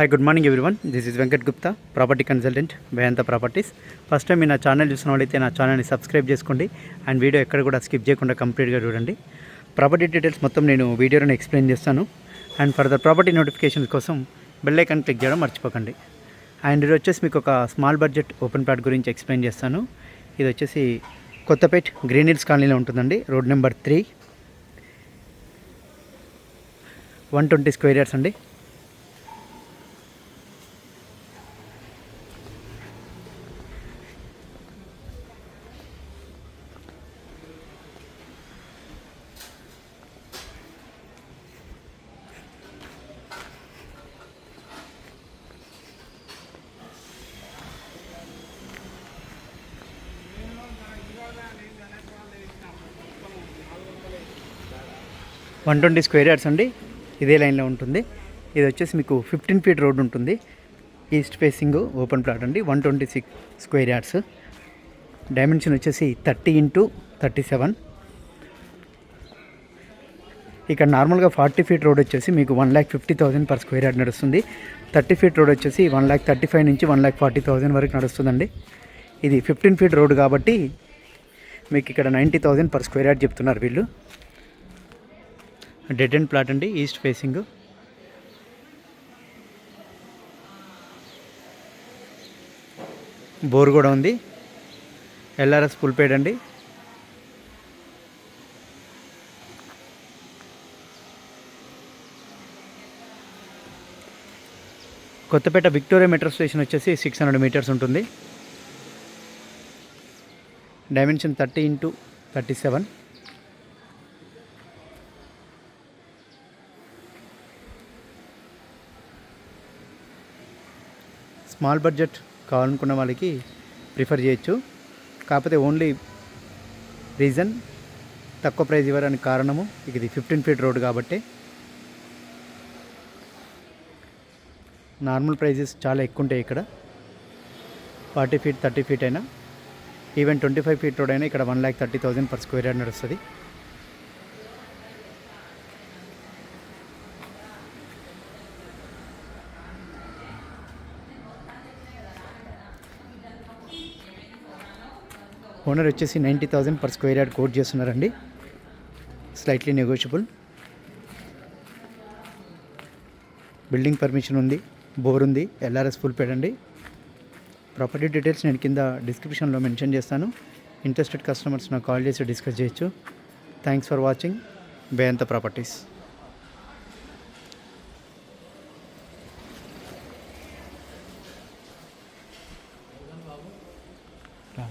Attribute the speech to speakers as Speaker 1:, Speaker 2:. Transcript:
Speaker 1: Hi good morning everyone this is Venkat Gupta property consultant Veyantha properties first time మీరు నా channel చూసిన వాళ్ళైతే నా ఛానల్ని సబ్స్క్రైబ్ చేసుకోండి అండ్ వీడియో ఎక్కడ కూడా స్కిప్ చేయకుండా కంప్లీట్గా చూడండి. ప్రాపర్టీ డీటెయిల్స్ మొత్తం నేను వీడియోలో ఎక్స్ప్లెయిన్ చేస్తాను. అండ్ ఫర్దర్ ప్రాపర్టీ నోటిఫికేషన్స్ కోసం బెల్ ఐకాన్ క్లిక్ చేయడం మర్చిపోకండి. అండ్ ఇది వచ్చేసి మీకు ఒక స్మాల్ బడ్జెట్ ఓపెన్ ప్లాట్ గురించి ఎక్స్ప్లెయిన్ చేస్తాను. ఇది వచ్చేసి కొత్తపేట్ గ్రీన్ హిల్స్ కాలనీలో ఉంటుందండి road number three one twenty square years అండి. వన్ ట్వంటీ స్క్వేర్ యార్డ్స్ అండి ఇదే లైన్లో ఉంటుంది. ఇది వచ్చేసి మీకు ఫిఫ్టీన్ ఫీట్ రోడ్ ఉంటుంది. ఈస్ట్ ఫేసింగ్ ఓపెన్ ప్లాట్ అండి one twenty six square yards. Dimension వచ్చేసి థర్టీ ఇంటూ థర్టీ సెవెన్. ఇక్కడ నార్మల్గా ఫార్టీ ఫీట్ రోడ్ వచ్చేసి మీకు one lakh fifty thousand per square yard నడుస్తుంది. థర్టీ ఫీట్ రోడ్ వచ్చేసి వన్ ల్యాక్ థర్టీ ఫైవ్ నుంచి వన్ ల్యాక్ ఫార్టీ థౌసండ్ వరకు నడుస్తుందండి. ఇది ఫిఫ్టీన్ ఫీట్ రోడ్ కాబట్టి మీకు ఇక్కడ ninety thousand per square yard చెప్తున్నారు వీళ్ళు. డెడ్ అండ్ ప్లాట్ అండి ఈస్ట్ ఫేసింగ్ బోర్ కూడా ఉంది. ఎల్ఆర్ఎస్ ఫుల్ పేడ్ అండి. కొత్తపేట విక్టోరియా మెట్రో స్టేషన్ వచ్చేసి సిక్స్ హండ్రెడ్ మీటర్స్ ఉంటుంది. Dimension thirty into thirty seven small budget కావాలనుకున్న వాళ్ళకి ప్రిఫర్ చేయొచ్చు. కాకపోతే ఓన్లీ రీజన్ తక్కువ ప్రైస్ ఇవ్వడానికి కారణము ఇక ఇది ఫిఫ్టీన్ ఫీట్ రోడ్ కాబట్టి. నార్మల్ ప్రైజెస్ చాలా ఎక్కువ ఉంటాయి ఇక్కడ. ఫార్టీ ఫీట్ థర్టీ ఫీట్ అయినా. Even twenty five feet road అయినా ఇక్కడ one lakh thirty thousand per square yard నడుస్తుంది. ఓనర్ వచ్చేసి ninety thousand per square yard quote చేస్తున్నారండి. స్లైట్లీ నెగోషియబుల్ బిల్డింగ్ పర్మిషన్ ఉంది బోర్ ఉంది ఎల్ఆర్ఎస్ ఫుల్ పేడండి ప్రాపర్టీ డీటెయిల్స్ నేను కింద డిస్క్రిప్షన్లో మెన్షన్ చేస్తాను. ఇంట్రెస్టెడ్ కస్టమర్స్ నాకు కాల్ చేసి డిస్కస్ చేయొచ్చు. Thanks for watching Beyantha properties